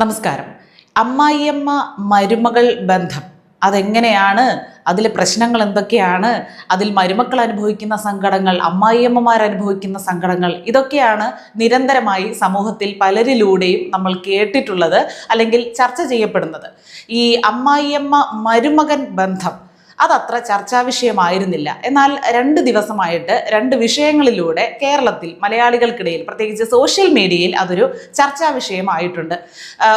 നമസ്കാരം. അമ്മായിയമ്മ മരുമകൾ ബന്ധം. അതെങ്ങനെയാണ്? അതിലെ പ്രശ്നങ്ങൾ എന്തൊക്കെയാണ്? അതിൽ മരുമക്കൾ അനുഭവിക്കുന്ന സങ്കടങ്ങൾ അമ്മായിയമ്മമാർ അനുഭവിക്കുന്ന സങ്കടങ്ങൾ ഇതൊക്കെയാണ് നിരന്തരമായി സമൂഹത്തിൽ പലരിലൂടെയും നമ്മൾ കേട്ടിട്ടുള്ളത് അല്ലെങ്കിൽ ചർച്ച ചെയ്യപ്പെടുന്നത്. ഈ അമ്മായിയമ്മ മരുമകൻ ബന്ധം അതത്ര ചർച്ചാ വിഷയമായിരുന്നില്ല. എന്നാൽ രണ്ട് ദിവസമായിട്ട് രണ്ട് വിഷയങ്ങളിലൂടെ കേരളത്തിൽ മലയാളികൾക്കിടയിൽ പ്രത്യേകിച്ച് സോഷ്യൽ മീഡിയയിൽ അതൊരു ചർച്ചാ വിഷയമായിട്ടുണ്ട്.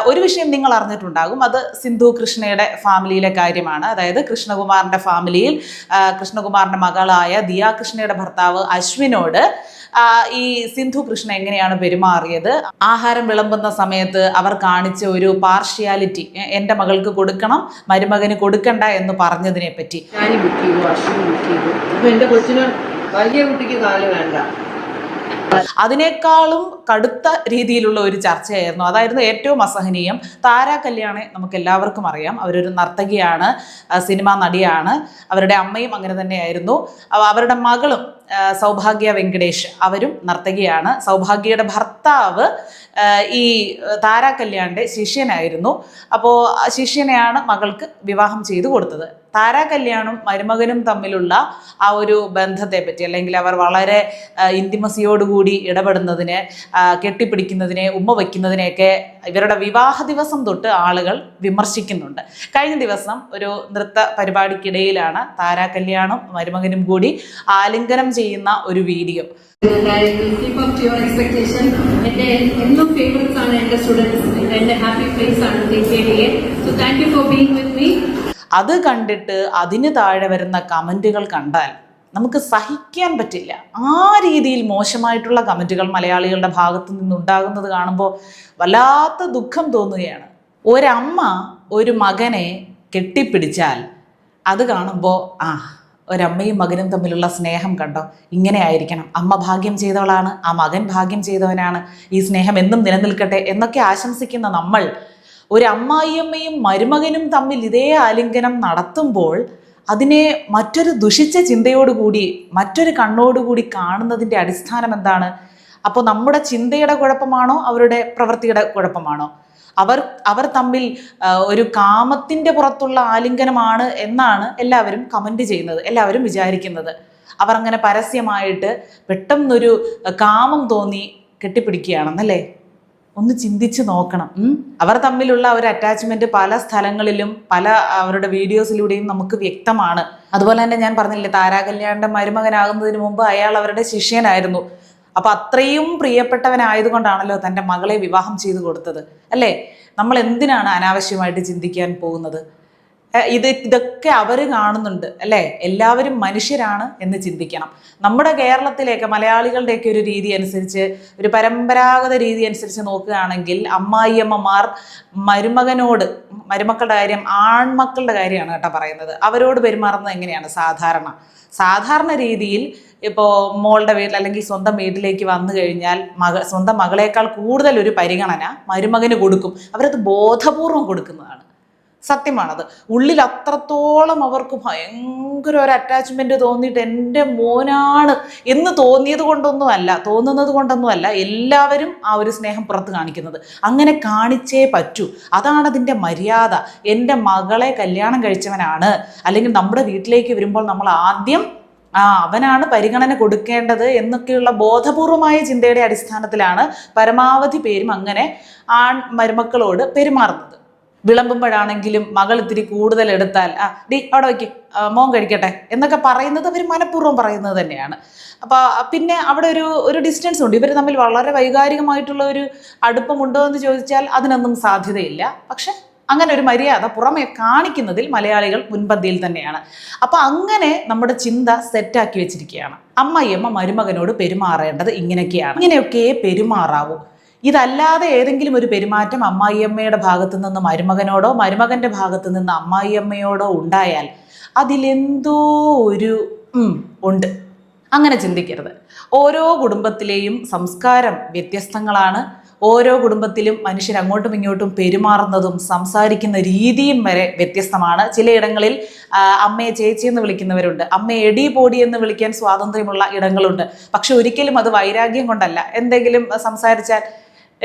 ഒരു വിഷയം നിങ്ങൾ അറിഞ്ഞിട്ടുണ്ടാകും. അത് സിന്ധു കൃഷ്ണയുടെ ഫാമിലിയിലെ കാര്യമാണ്. അതായത് കൃഷ്ണകുമാറിന്റെ ഫാമിലിയിൽ കൃഷ്ണകുമാറിന്റെ മകളായ ദിയ കൃഷ്ണയുടെ ഭർത്താവ് അശ്വിനോട് ഈ സിന്ധു കൃഷ്ണ എങ്ങനെയാണ് പെരുമാറിയത്? ആഹാരം വിളമ്പുന്ന സമയത്ത് അവർ കാണിച്ച ഒരു പാർഷ്യാലിറ്റി എന്റെ മകൾക്ക് കൊടുക്കണം മരുമകന് കൊടുക്കണ്ട എന്ന് പറഞ്ഞതിനെ പറ്റി ഞാൻ ബുക്ക് ചെയ്തു അശ്വിനി ബുക്ക് ചെയ്തു. അപ്പൊ എന്റെ കൊച്ചിന് വലിയ കുട്ടിക്ക് കാൽ വേണ്ട. അതിനേക്കാളും കടുത്ത രീതിയിലുള്ള ഒരു ചർച്ചയായിരുന്നു. അതായിരുന്നു ഏറ്റവും അസഹനീയം. താര കല്യാണെ നമുക്ക് എല്ലാവർക്കും അറിയാം. അവരൊരു നർത്തകിയാണ് സിനിമാ നടിയാണ്. അവരുടെ അമ്മയും അങ്ങനെ തന്നെയായിരുന്നു. അവ- അവരുടെ മകളും സൗഭാഗ്യ വെങ്കടേഷ് അവരും നർത്തകിയാണ്. സൗഭാഗ്യയുടെ ഭർത്താവ് ഈ താര കല്യാണിന്റെ ശിഷ്യനായിരുന്നു. അപ്പോൾ ശിഷ്യനെയാണ് മകൾക്ക് വിവാഹം ചെയ്തു കൊടുത്തത്. താര കല്യാണും മരുമകനും തമ്മിലുള്ള ആ ഒരു ബന്ധത്തെ പറ്റി അല്ലെങ്കിൽ അവർ വളരെ ഇന്തിമസിയോടുകൂടി ഇടപെടുന്നതിന് കെട്ടിപ്പിടിക്കുന്നതിനെ ഉമ്മ വയ്ക്കുന്നതിനെയൊക്കെ ഇവരുടെ വിവാഹ ദിവസം തൊട്ട് ആളുകൾ വിമർശിക്കുന്നുണ്ട്. കഴിഞ്ഞ ദിവസം ഒരു നൃത്ത പരിപാടിക്കിടയിലാണ് താരാ കല്യാണും മരുമകനും കൂടി ആലിംഗനം ചെയ്യുന്ന ഒരു വീഡിയോ. എന്നും ഫേവറേറ്റ്സ് ആണ് എന്റെ സ്റ്റുഡൻസ് എന്റെ ഹാപ്പി പ്ലേസ് ആണ് തേക്കേടിയെ so thank you for being with me അത് കണ്ടിട്ട് അതിന് താഴെ വരുന്ന കമന്റുകൾ കണ്ടാൽ നമുക്ക് സഹിക്കാൻ പറ്റില്ല. ആ രീതിയിൽ മോശമായിട്ടുള്ള കമന്റുകൾ മലയാളികളുടെ ഭാഗത്തു നിന്നുണ്ടാകുന്നത് കാണുമ്പോൾ വല്ലാത്ത ദുഃഖം തോന്നുകയാണ്. ഒരമ്മ ഒരു മകനെ കെട്ടിപ്പിടിച്ചാൽ അത് കാണുമ്പോൾ ആ ഒരമ്മയും മകനും തമ്മിലുള്ള സ്നേഹം കണ്ടോ? ഇങ്ങനെ ആയിരിക്കണം. അമ്മ ഭാഗ്യം ചെയ്തവളാണ് ആ മകൻ ഭാഗ്യം ചെയ്തവനാണ്. ഈ സ്നേഹം എന്നും നിലനിൽക്കട്ടെ എന്നൊക്കെ ആശംസിക്കുന്ന നമ്മൾ ഒരു അമ്മായിയമ്മയും മരുമകനും തമ്മിൽ ഇതേ ആലിംഗനം നടത്തുമ്പോൾ അതിനെ മറ്റൊരു ദുഷിച്ച ചിന്തയോടുകൂടി മറ്റൊരു കണ്ണോടുകൂടി കാണുന്നതിന്റെ അടിസ്ഥാനം എന്താണ്? അപ്പോൾ നമ്മുടെ ചിന്തയുടെ കുഴപ്പമാണോ? അവരുടെ പ്രവൃത്തിയുടെ കുഴപ്പമാണോ? അവർ അവർ തമ്മിൽ ഒരു കാമത്തിന്റെ പുറത്തുള്ള ആലിംഗനമാണ് എന്നാണ് എല്ലാവരും കമന്റ് ചെയ്യുന്നത് എല്ലാവരും വിചാരിക്കുന്നത്. അവർ അങ്ങനെ പരസ്യമായിട്ട് പെട്ടെന്നൊരു കാമം തോന്നി കെട്ടിപ്പിടിക്കുകയാണെന്നല്ലേ? ഒന്ന് ചിന്തിച്ച് നോക്കണം. അവർ തമ്മിലുള്ള ഒരു അറ്റാച്ച്മെന്റ് പല സ്ഥലങ്ങളിലും പല അവരുടെ വീഡിയോസിലൂടെയും നമുക്ക് വ്യക്തമാണ്. അതുപോലെ തന്നെ ഞാൻ പറഞ്ഞില്ലേ താരാകല്യാണിന്റെ മരുമകനാകുന്നതിന് മുമ്പ് അയാൾ അവരുടെ ശിഷ്യനായിരുന്നു. അപ്പൊ അത്രയും പ്രിയപ്പെട്ടവനായതുകൊണ്ടാണല്ലോ തന്റെ മകളെ വിവാഹം ചെയ്തു കൊടുത്തത്. അല്ലേ? നമ്മൾ എന്തിനാണ് അനാവശ്യമായിട്ട് ചിന്തിക്കാൻ പോകുന്നത്? ഇത് ഇതൊക്കെ അവർ കാണുന്നുണ്ട് അല്ലേ? എല്ലാവരും മനുഷ്യരാണ് എന്ന് ചിന്തിക്കണം. നമ്മുടെ കേരളത്തിലേക്ക് മലയാളികളുടെയൊക്കെ ഒരു രീതി അനുസരിച്ച് ഒരു പരമ്പരാഗത രീതി അനുസരിച്ച് നോക്കുകയാണെങ്കിൽ അമ്മായിയമ്മമാർ മരുമകനോട് മരുമക്കളുടെ കാര്യം ആൺമക്കളുടെ കാര്യമാണ് കേട്ടോ പറയുന്നത്. അവരോട് പെരുമാറുന്നത് എങ്ങനെയാണ്? സാധാരണ. സാധാരണ രീതിയിൽ ഇപ്പോൾ മോളുടെ വീട്ടിൽ അല്ലെങ്കിൽ സ്വന്തം വീട്ടിലേക്ക് വന്നു കഴിഞ്ഞാൽ മക സ്വന്തം മകളേക്കാൾ കൂടുതൽ ഒരു പരിഗണന മരുമകന് കൊടുക്കും. അവരത് ബോധപൂർവം കൊടുക്കുന്നതാണ്. സത്യമാണത്. ഉള്ളിൽ അത്രത്തോളം അവർക്ക് ഭയങ്കര ഒരു അറ്റാച്ച്മെന്റ് തോന്നിയിട്ട് എന്റെ മോനാണ് എന്ന് തോന്നിയത് കൊണ്ടൊന്നും അല്ല തോന്നുന്നത് കൊണ്ടൊന്നും അല്ല എല്ലാവരും ആ ഒരു സ്നേഹം പുറത്ത് കാണിക്കുന്നത്. അങ്ങനെ കാണിച്ചേ പറ്റൂ. അതാണ് അതിന്റെ മര്യാദ. എന്റെ മകളെ കല്യാണം കഴിച്ചവനാണ്. അല്ലെങ്കിൽ നമ്മുടെ വീട്ടിലേക്ക് വരുമ്പോൾ നമ്മൾ ആദ്യം ആ അവനാണ് പരിഗണന കൊടുക്കേണ്ടത് എന്നൊക്കെയുള്ള ബോധപൂർവമായ ചിന്തയുടെ അടിസ്ഥാനത്തിലാണ് പരമാവധി പേരും അങ്ങനെ ആൺ മരുമക്കളോട് പെരുമാറുന്നത്. വിളമ്പുമ്പോഴാണെങ്കിലും മകൾ ഇത്തിരി കൂടുതൽ എടുത്താൽ ആ ഡി അവിടെ വയ്ക്ക് മോൻ കഴിക്കട്ടെ എന്നൊക്കെ പറയുന്നത് അവർ മനഃപൂർവം പറയുന്നത് തന്നെയാണ്. അപ്പോൾ പിന്നെ അവിടെ ഒരു ഒരു ഡിസ്റ്റൻസ് ഉണ്ട്. ഇവർ തമ്മിൽ വളരെ വൈകാരികമായിട്ടുള്ള ഒരു അടുപ്പമുണ്ടോ എന്ന് ചോദിച്ചാൽ അതിനൊന്നും സാധ്യതയില്ല. പക്ഷെ അങ്ങനെ ഒരു മര്യാദ പുറമെ കാണിക്കുന്നതിൽ മലയാളികൾ മുൻപന്തിയിൽ തന്നെയാണ്. അപ്പോൾ അങ്ങനെ നമ്മുടെ ചിന്ത സെറ്റാക്കി വെച്ചിരിക്കുകയാണ്. അമ്മയമ്മ മരുമകനോട് പെരുമാറേണ്ടത് ഇങ്ങനെയൊക്കെയാണ്. ഇങ്ങനെയൊക്കെ പെരുമാറാവൂ. ഇതല്ലാതെ ഏതെങ്കിലും ഒരു പെരുമാറ്റം അമ്മായിയമ്മയുടെ ഭാഗത്തു നിന്ന് മരുമകനോടോ മരുമകന്റെ ഭാഗത്തു നിന്ന് അമ്മായിയമ്മയോടോ ഉണ്ടായാൽ അതിലെന്തോ ഒരു ഉണ്ട്. അങ്ങനെ ചിന്തിക്കരുത്. ഓരോ കുടുംബത്തിലെയും സംസ്കാരം വ്യത്യസ്തങ്ങളാണ്. ഓരോ കുടുംബത്തിലും മനുഷ്യർ അങ്ങോട്ടും ഇങ്ങോട്ടും പെരുമാറുന്നതും സംസാരിക്കുന്ന രീതിയും വരെ വ്യത്യസ്തമാണ്. ചിലയിടങ്ങളിൽ അമ്മയെ ചേച്ചി എന്ന് വിളിക്കുന്നവരുണ്ട്. അമ്മയെ എടി പോടി എന്ന് വിളിക്കാൻ സ്വാതന്ത്ര്യമുള്ള ഇടങ്ങളുണ്ട്. പക്ഷെ ഒരിക്കലും അത് വൈരാഗ്യം കൊണ്ടല്ല. എന്തെങ്കിലും സംസാരിച്ചാൽ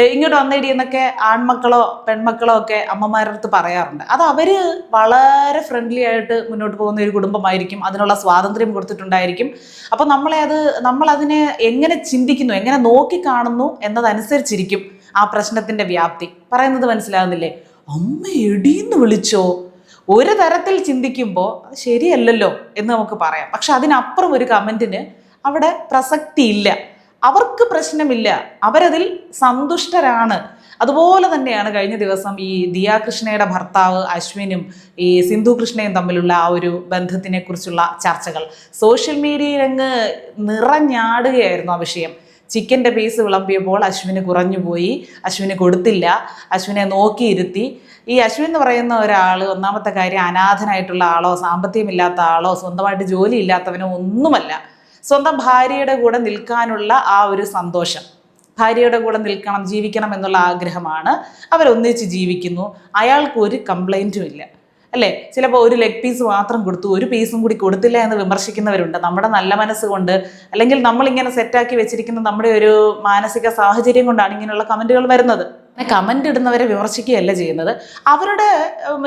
ഇങ്ങോട്ട് വന്നേടി എന്നൊക്കെ ആൺമക്കളോ പെൺമക്കളോ ഒക്കെ അമ്മമാരുടെ അടുത്ത് പറയാറുണ്ട്. അത് അവർ വളരെ ഫ്രണ്ട്ലി ആയിട്ട് മുന്നോട്ട് പോകുന്ന ഒരു കുടുംബമായിരിക്കും. അതിനുള്ള സ്വാതന്ത്ര്യം കൊടുത്തിട്ടുണ്ടായിരിക്കും. അപ്പോൾ നമ്മളെ അത് നമ്മളതിനെ എങ്ങനെ ചിന്തിക്കുന്നു എങ്ങനെ നോക്കി കാണുന്നു എന്നതനുസരിച്ചിരിക്കും ആ പ്രശ്നത്തിന്റെ വ്യാപ്തി. പറയുന്നത് മനസ്സിലാകുന്നില്ലേ? അമ്മ എടീന്ന് വിളിച്ചോ. ഒരു തരത്തിൽ ചിന്തിക്കുമ്പോൾ അത് ശരിയല്ലല്ലോ എന്ന് നമുക്ക് പറയാം. പക്ഷെ അതിനപ്പുറം ഒരു കമന്റിന് അവിടെ പ്രസക്തിയില്ല അവർക്ക് പ്രശ്നമില്ല. അവരതിൽ സന്തുഷ്ടരാണ്. അതുപോലെ തന്നെയാണ് കഴിഞ്ഞ ദിവസം ഈ ദിയാ കൃഷ്ണയുടെ ഭർത്താവ് അശ്വിനും ഈ സിന്ധു കൃഷ്ണയും തമ്മിലുള്ള ആ ഒരു ബന്ധത്തിനെ കുറിച്ചുള്ള ചർച്ചകൾ. സോഷ്യൽ മീഡിയയിൽ അങ്ങ് നിറഞ്ഞാടുകയായിരുന്നു ആ വിഷയം. ചിക്കന്റെ പീസ് വിളമ്പിയപ്പോൾ അശ്വിന് കുറഞ്ഞുപോയി. അശ്വിന് കൊടുത്തില്ല. അശ്വിനെ നോക്കിയിരുത്തി. ഈ അശ്വിൻ എന്ന് പറയുന്ന ഒരാൾ ഒന്നാമത്തെ കാര്യം അനാഥനായിട്ടുള്ള ആളോ സാമ്പത്തികമില്ലാത്ത ആളോ സ്വന്തമായിട്ട് ജോലി ഇല്ലാത്തവനോ ഒന്നുമല്ല. സ്വന്തം ഭാര്യയുടെ കൂടെ നിൽക്കാനുള്ള ആ ഒരു സന്തോഷം. ഭാര്യയുടെ കൂടെ നിൽക്കണം ജീവിക്കണം എന്നുള്ള ആഗ്രഹമാണ്. അവരൊന്നിച്ച് ജീവിക്കുന്നു. അയാൾക്ക് ഒരു കംപ്ലൈന്റും ഇല്ല. അല്ലേ? ചിലപ്പോൾ ഒരു ലെഗ് പീസ് മാത്രം കൊടുത്തു ഒരു പീസും കൂടി കൊടുത്തില്ല എന്ന് വിമർശിക്കുന്നവരുണ്ട്. നമ്മുടെ നല്ല മനസ്സുകൊണ്ട് അല്ലെങ്കിൽ നമ്മളിങ്ങനെ സെറ്റാക്കി വെച്ചിരിക്കുന്ന നമ്മുടെ ഒരു മാനസിക സാഹചര്യം കൊണ്ടാണ് ഇങ്ങനെയുള്ള കമന്റുകൾ വരുന്നത്. കമന്റ് ഇടുന്നവരെ വിമർശിക്കുകയല്ല ചെയ്യുന്നത്. അവരുടെ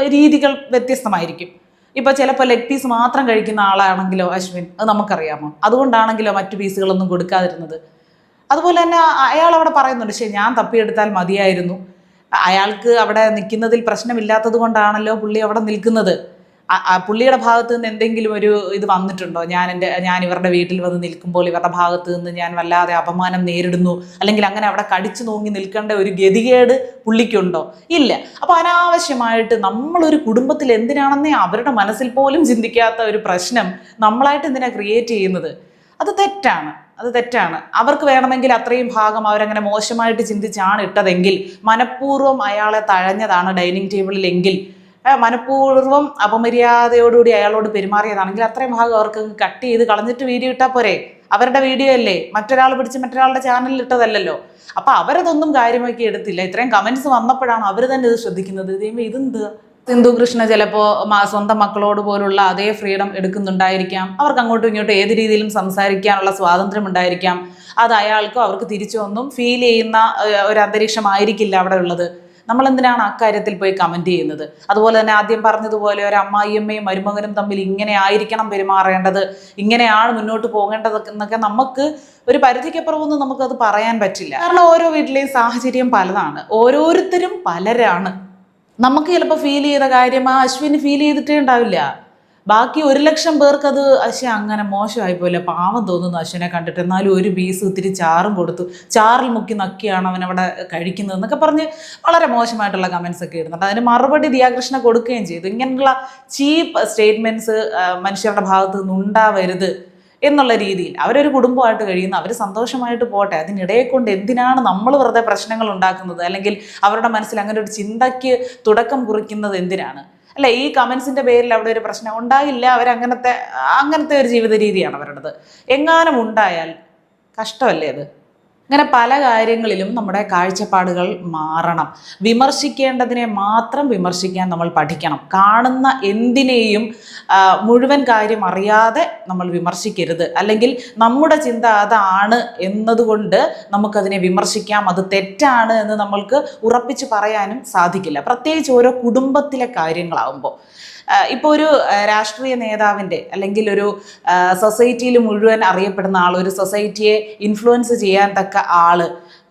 രീതികൾ വ്യത്യസ്തമായിരിക്കും. ഇപ്പൊ ചിലപ്പോൾ ലെഗ് പീസ് മാത്രം കഴിക്കുന്ന ആളാണെങ്കിലോ അശ്വിൻ അത് നമുക്കറിയാമോ? അതുകൊണ്ടാണെങ്കിലോ മറ്റു പീസുകളൊന്നും കൊടുക്കാതിരുന്നത്? അതുപോലെ തന്നെ അയാൾ അവിടെ പറയുന്നുണ്ട് ശരി ഞാൻ തപ്പിയെടുത്താൽ മതിയായിരുന്നു. അയാൾക്ക് അവിടെ നിൽക്കുന്നതിൽ പ്രശ്നമില്ലാത്തത് കൊണ്ടാണല്ലോ പുള്ളി അവിടെ നിൽക്കുന്നത്. പുള്ളിയുടെ ഭാഗത്ത് നിന്ന് എന്തെങ്കിലും ഒരു ഇത് വന്നിട്ടുണ്ടോ? ഞാൻ എന്റെ ഞാൻ ഇവരുടെ വീട്ടിൽ വന്ന് നിൽക്കുമ്പോൾ ഇവരുടെ ഭാഗത്ത് നിന്ന് ഞാൻ വല്ലാതെ അപമാനം നേരിടുന്നു. അല്ലെങ്കിൽ അങ്ങനെ അവിടെ കടിച്ചു നോങ്ങി നിൽക്കേണ്ട ഒരു ഗതികേട് പുള്ളിക്കുണ്ടോ? ഇല്ല. അപ്പോൾ അനാവശ്യമായിട്ട് നമ്മളൊരു കുടുംബത്തിൽ എന്തിനാണെന്നേ അവരുടെ മനസ്സിൽ പോലും ചിന്തിക്കാത്ത ഒരു പ്രശ്നം നമ്മളായിട്ട് എന്തിനാ ക്രിയേറ്റ് ചെയ്യുന്നത്? അത് തെറ്റാണ്. അത് തെറ്റാണ്. അവർക്ക് വേണമെങ്കിൽ അത്രയും ഭാഗം അവരങ്ങനെ മോശമായിട്ട് ചിന്തിച്ചാണ് ഇട്ടതെങ്കിൽ മനഃപൂർവം അയാളെ തഴഞ്ഞതാണ് ഡൈനിങ് ടേബിളിലെങ്കിൽ മനഃപൂർവം അപമര്യാദയോടുകൂടി അയാളോട് പെരുമാറിയതാണെങ്കിൽ അത്രയും ഭാഗം അവർക്ക് കട്ട് ചെയ്ത് കളഞ്ഞിട്ട് വീഡിയോ ഇട്ടാൽ പോരെ. അവരുടെ വീഡിയോ അല്ലേ? മറ്റൊരാൾ പിടിച്ച് മറ്റൊരാളുടെ ചാനലിൽ ഇട്ടതല്ലല്ലോ. അപ്പൊ അവരതൊന്നും കാര്യമാക്കി എടുത്തില്ല. ഇത്രയും കമന്റ്സ് വന്നപ്പോഴാണ് അവർ തന്നെ ഇത് ശ്രദ്ധിക്കുന്നത്. ദൈവം ഇതെന്ത്? സിന്ധു കൃഷ്ണ ചിലപ്പോൾ സ്വന്തം മക്കളോട് പോലുള്ള അതേ ഫ്രീഡം എടുക്കുന്നുണ്ടായിരിക്കാം. അവർക്ക് അങ്ങോട്ടും ഇങ്ങോട്ടും ഏത് രീതിയിലും സംസാരിക്കാനുള്ള സ്വാതന്ത്ര്യം ഉണ്ടായിരിക്കാം. അത് അയാൾക്കും അവർക്ക് തിരിച്ചു ഒന്നും ഫീൽ ചെയ്യുന്ന ഒരു അന്തരീക്ഷമായിരിക്കില്ല അവിടെ ഉള്ളത്. നമ്മൾ എന്തിനാണ് അക്കാര്യത്തിൽ പോയി കമന്റ് ചെയ്യുന്നത്? അതുപോലെ തന്നെ ആദ്യം പറഞ്ഞതുപോലെ ഒരു അമ്മായിയമ്മയും മരുമകനും തമ്മിൽ ഇങ്ങനെ ആയിരിക്കണം പെരുമാറേണ്ടത്. ഇങ്ങനെയാണ് മുന്നോട്ട് പോകേണ്ടത് എന്നൊക്കെ നമുക്ക് ഒരു പരിധിക്കപ്പുറമൊന്നും നമുക്കത് പറയാൻ പറ്റില്ല. കാരണം ഓരോ വീട്ടിലെയും സാഹചര്യം പലതാണ്. ഓരോരുത്തരും പലരാണ്. നമുക്ക് ചിലപ്പോൾ ഫീൽ ചെയ്ത കാര്യം ആ അശ്വിന് ഫീൽ ചെയ്തിട്ടേ ഉണ്ടാവില്ല. ബാക്കി ഒരു ലക്ഷം പേർക്ക് അത് അശ്വ അങ്ങനെ മോശമായി പോയില്ല. പാവം തോന്നുന്നു അശ്വനെ കണ്ടിട്ട്. എന്നാലും ഒരു പീസ് ഇത്തിരി ചാറും കൊടുത്തു. ചാറിൽ മുക്കി നക്കിയാണ് അവൻ അവിടെ കഴിക്കുന്നത് എന്നൊക്കെ പറഞ്ഞ് വളരെ മോശമായിട്ടുള്ള കമൻസ് ഒക്കെ ഇടുന്നുണ്ട് അതിന് മറുപടി ദിയാകൃഷ്ണ കൊടുക്കുകയും ചെയ്തു. ഇങ്ങനെയുള്ള ചീപ്പ് സ്റ്റേറ്റ്മെന്റ്സ് മനുഷ്യരുടെ ഭാഗത്ത് നിന്ന് ഉണ്ടാവരുത് എന്നുള്ള രീതിയിൽ അവരൊരു കുടുംബമായിട്ട് കഴിയുന്നു. അവർ സന്തോഷമായിട്ട് പോട്ടെ. അതിനിടയെ കൊണ്ട് എന്തിനാണ് നമ്മൾ വെറുതെ പ്രശ്നങ്ങൾ ഉണ്ടാക്കുന്നത്? അല്ലെങ്കിൽ അവരുടെ മനസ്സിൽ അങ്ങനെ ഒരു ചിന്തയ്ക്ക് തുടക്കം കുറിക്കുന്നത് എന്തിനാണ്? അല്ല ഈ കമൻസിന്റെ പേരിൽ അവിടെ ഒരു പ്രശ്നം ഉണ്ടായില്ല. അവരങ്ങനത്തെ അങ്ങനത്തെ ഒരു ജീവിത രീതിയാണ് അവരുടേത്. എങ്ങാനും ഉണ്ടായാൽ കഷ്ടമല്ലേ അത്? അങ്ങനെ പല കാര്യങ്ങളിലും നമ്മുടെ കാഴ്ചപ്പാടുകൾ മാറണം. വിമർശിക്കേണ്ടതിനെ മാത്രം വിമർശിക്കാൻ നമ്മൾ പഠിക്കണം. കാണുന്ന എന്തിനേയും മുഴുവൻ കാര്യം അറിയാതെ നമ്മൾ വിമർശിക്കരുത്. അല്ലെങ്കിൽ നമ്മുടെ ചിന്ത അതാണ് എന്നതുകൊണ്ട് നമുക്കതിനെ വിമർശിക്കാം. അത് തെറ്റാണ് എന്ന് നമ്മൾക്ക് ഉറപ്പിച്ച് പറയാനും സാധിക്കില്ല. പ്രത്യേകിച്ച് ഓരോ കുടുംബത്തിലെ കാര്യങ്ങളാവുമ്പോൾ. ഇപ്പോൾ ഒരു രാഷ്ട്രീയ നേതാവിന്റെ അല്ലെങ്കിൽ ഒരു സൊസൈറ്റിയിൽ മുഴുവൻ അറിയപ്പെടുന്ന ആൾ ഒരു സൊസൈറ്റിയെ ഇൻഫ്ലുവൻസ് ചെയ്യാൻ തക്ക ആൾ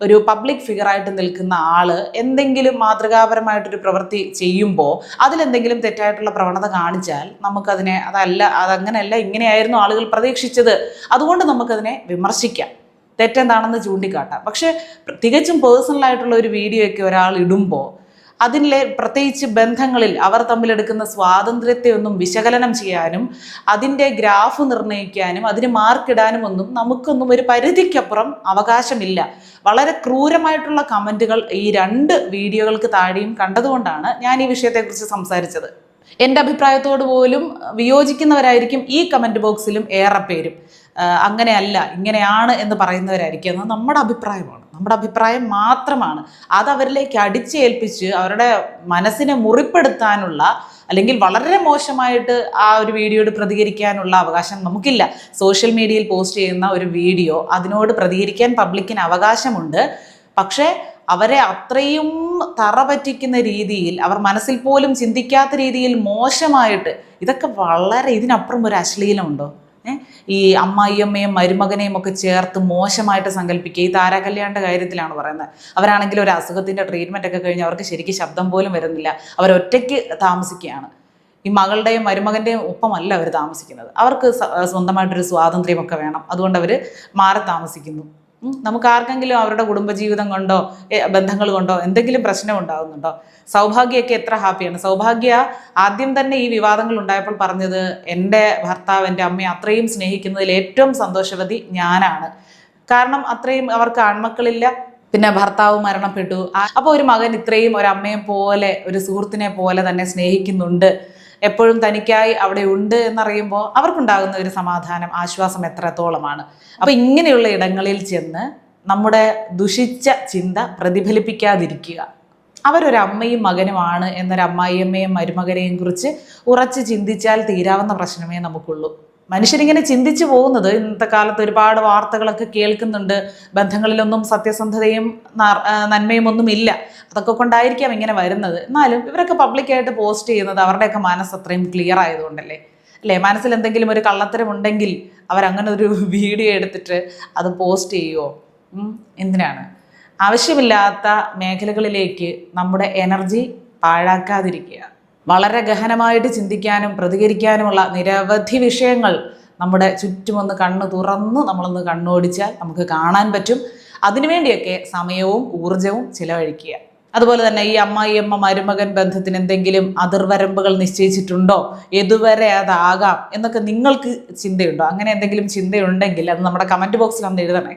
ഒരു പബ്ലിക് ഫിഗറായിട്ട് നിൽക്കുന്ന ആൾ എന്തെങ്കിലും മാതൃകാപരമായിട്ടൊരു പ്രവൃത്തി ചെയ്യുമ്പോൾ അതിലെന്തെങ്കിലും തെറ്റായിട്ടുള്ള പ്രവണത കാണിച്ചാൽ നമുക്കതിനെ അതല്ല അതങ്ങനെയല്ല ഇങ്ങനെയായിരുന്നു ആളുകൾ പ്രതീക്ഷിച്ചത്. അതുകൊണ്ട് നമുക്കതിനെ വിമർശിക്കാം. തെറ്റെന്താണെന്ന് ചൂണ്ടിക്കാട്ടാം. പക്ഷേ തികച്ചും പേഴ്സണലായിട്ടുള്ള ഒരു വീഡിയോ ഒക്കെ ഒരാൾ ഇടുമ്പോൾ അതിലെ പ്രത്യേകിച്ച് ബന്ധങ്ങളിൽ അവർ തമ്മിലെടുക്കുന്ന സ്വാതന്ത്ര്യത്തെ ഒന്നും വിശകലനം ചെയ്യാനും അതിന്റെ ഗ്രാഫ് നിർണയിക്കാനും അതിന് മാർക്കിടാനും ഒന്നും നമുക്കൊന്നും ഒരു പരിധിക്കപ്പുറം അവകാശമില്ല. വളരെ ക്രൂരമായിട്ടുള്ള കമന്റുകൾ ഈ രണ്ട് വീഡിയോകൾക്ക് താഴെയും കണ്ടതുകൊണ്ടാണ് ഞാൻ ഈ വിഷയത്തെക്കുറിച്ച് സംസാരിച്ചത്. എന്റെ അഭിപ്രായത്തോട് പോലും വിയോജിക്കുന്നവരായിരിക്കും ഈ കമന്റ് ബോക്സിലും ഏറെ പേരും. അങ്ങനെയല്ല ഇങ്ങനെയാണ് എന്ന് പറയുന്നവരായിരിക്കും. അത് നമ്മുടെ അഭിപ്രായമാണ്. നമ്മുടെ അഭിപ്രായം മാത്രമാണ്. അത് അവരിലേക്ക് അടിച്ചേൽപ്പിച്ച് അവരുടെ മനസ്സിനെ മുറിപ്പെടുത്താനുള്ള അല്ലെങ്കിൽ വളരെ മോശമായിട്ട് ആ ഒരു വീഡിയോയോട് പ്രതികരിക്കാനുള്ള അവകാശം നമുക്കില്ല. സോഷ്യൽ മീഡിയയിൽ പോസ്റ്റ് ചെയ്യുന്ന ഒരു വീഡിയോ അതിനോട് പ്രതികരിക്കാൻ പബ്ലിക്കിന് അവകാശമുണ്ട്. പക്ഷേ അവരെ അത്രയും തറ പറ്റിക്കുന്ന രീതിയിൽ അവർ മനസ്സിൽ പോലും ചിന്തിക്കാത്ത രീതിയിൽ മോശമായിട്ട് ഇതൊക്കെ വളരെ ഇതിനപ്പുറം ഒരു അശ്ലീലമുണ്ടോ? ഈ അമ്മായിയമ്മയും മരുമകനെയും ഒക്കെ ചേർത്ത് മോശമായിട്ട് സങ്കല്പിക്കുക. ഈ താരാകല്യാണിന്റെ കാര്യത്തിലാണ് പറയുന്നത്. അവരാണെങ്കിൽ ഒരു അസുഖത്തിന്റെ ട്രീറ്റ്മെന്റ് ഒക്കെ കഴിഞ്ഞ് അവർക്ക് ശരിക്കും ശബ്ദം പോലും വരുന്നില്ല. അവർ ഒറ്റയ്ക്ക് താമസിക്കുകയാണ്. ഈ മകളുടെയും മരുമകന്റെയും ഒപ്പമല്ല അവർ താമസിക്കുന്നത്. അവർക്ക് സ്വന്തമായിട്ടൊരു സ്വാതന്ത്ര്യമൊക്കെ വേണം. അതുകൊണ്ട് അവർ മാറി താമസിക്കുന്നു. നമുക്ക് ആർക്കെങ്കിലും അവരുടെ കുടുംബജീവിതം കൊണ്ടോ ബന്ധങ്ങൾ കൊണ്ടോ എന്തെങ്കിലും പ്രശ്നം ഉണ്ടാകുന്നുണ്ടോ സൗഭാഗ്യമൊക്കെ എത്ര ഹാപ്പിയാണ്. സൗഭാഗ്യ ആദ്യം തന്നെ ഈ വിവാദങ്ങൾ ഉണ്ടായപ്പോൾ പറഞ്ഞത് എന്റെ ഭർത്താവ് എന്റെ അമ്മയെ അത്രയും സ്നേഹിക്കുന്നതിൽ ഏറ്റവും സന്തോഷവതി ഞാനാണ്. കാരണം അത്രയും അവർക്ക് ആൺമക്കളില്ല പിന്നെ ഭർത്താവ് മരണപ്പെട്ടു. അപ്പോൾ ഒരു മകൻ ഇത്രയും ഒരു അമ്മയെ പോലെ ഒരു സുഹൃത്തിനെ പോലെ തന്നെ സ്നേഹിക്കുന്നുണ്ട്. എപ്പോഴും തനിക്കായി അവിടെ ഉണ്ട് എന്നറിയുമ്പോൾ അവർക്കുണ്ടാകുന്ന ഒരു സമാധാനം ആശ്വാസം എത്രത്തോളമാണ്. അപ്പോൾ ഇങ്ങനെയുള്ള ഇടങ്ങളിൽ ചെന്ന് നമ്മുടെ ദുഷിച്ച ചിന്ത പ്രതിഫലിപ്പിക്കാതിരിക്കുക. അവരൊരു അമ്മയും മകനുമാണ് എന്നൊരു അമ്മായിയമ്മയും മരുമകനെയും കുറിച്ച് ഉറച്ച് ചിന്തിച്ചാൽ തീരാവുന്ന പ്രശ്നമേ നമുക്കുള്ളൂ. മനുഷ്യരിങ്ങനെ ചിന്തിച്ചു പോകുന്നത് ഇന്നത്തെ കാലത്ത് ഒരുപാട് വാർത്തകളൊക്കെ കേൾക്കുന്നുണ്ട്. ബന്ധങ്ങളിലൊന്നും സത്യസന്ധതയും നന്മയും ഒന്നും ഇല്ല അതൊക്കെ കൊണ്ടായിരിക്കാം ഇങ്ങനെ വരുന്നത്. എന്നാലും ഇവരൊക്കെ പബ്ലിക്കായിട്ട് പോസ്റ്റ് ചെയ്യുന്നത് അവരുടെയൊക്കെ മനസ്സ് അത്രയും ക്ലിയർ ആയതുകൊണ്ടല്ലേ? അല്ലേ? മനസ്സിൽ എന്തെങ്കിലും ഒരു കള്ളത്തരം ഉണ്ടെങ്കിൽ അവരങ്ങനെ ഒരു വീഡിയോ എടുത്തിട്ട് അത് പോസ്റ്റ് ചെയ്യുമോ എന്തിനാണ്? ആവശ്യമില്ലാത്ത മേഖലകളിലേക്ക് നമ്മുടെ എനർജി പാഴാക്കാതിരിക്കുക. വളരെ ഗഹനമായിട്ട് ചിന്തിക്കാനും പ്രതികരിക്കാനുമുള്ള നിരവധി വിഷയങ്ങൾ നമ്മുടെ ചുറ്റുമൊന്ന് കണ്ണ് തുറന്ന് നമ്മളൊന്ന് കണ്ണോടിച്ചാൽ നമുക്ക് കാണാൻ പറ്റും. അതിനുവേണ്ടിയൊക്കെ സമയവും ഊർജവും ചിലവഴിക്കുക. അതുപോലെ തന്നെ ഈ അമ്മായി അമ്മ മരുമകൻ ബന്ധത്തിന് എന്തെങ്കിലും അതിർവരമ്പുകൾ നിശ്ചയിച്ചിട്ടുണ്ടോ? എതുവരെ അതാകാം? എന്നൊക്കെ നിങ്ങൾക്ക് ചിന്തയുണ്ടോ? അങ്ങനെ എന്തെങ്കിലും ചിന്തയുണ്ടെങ്കിൽ അത് നമ്മുടെ കമന്റ് ബോക്സിൽ ഒന്ന് എഴുതണേ.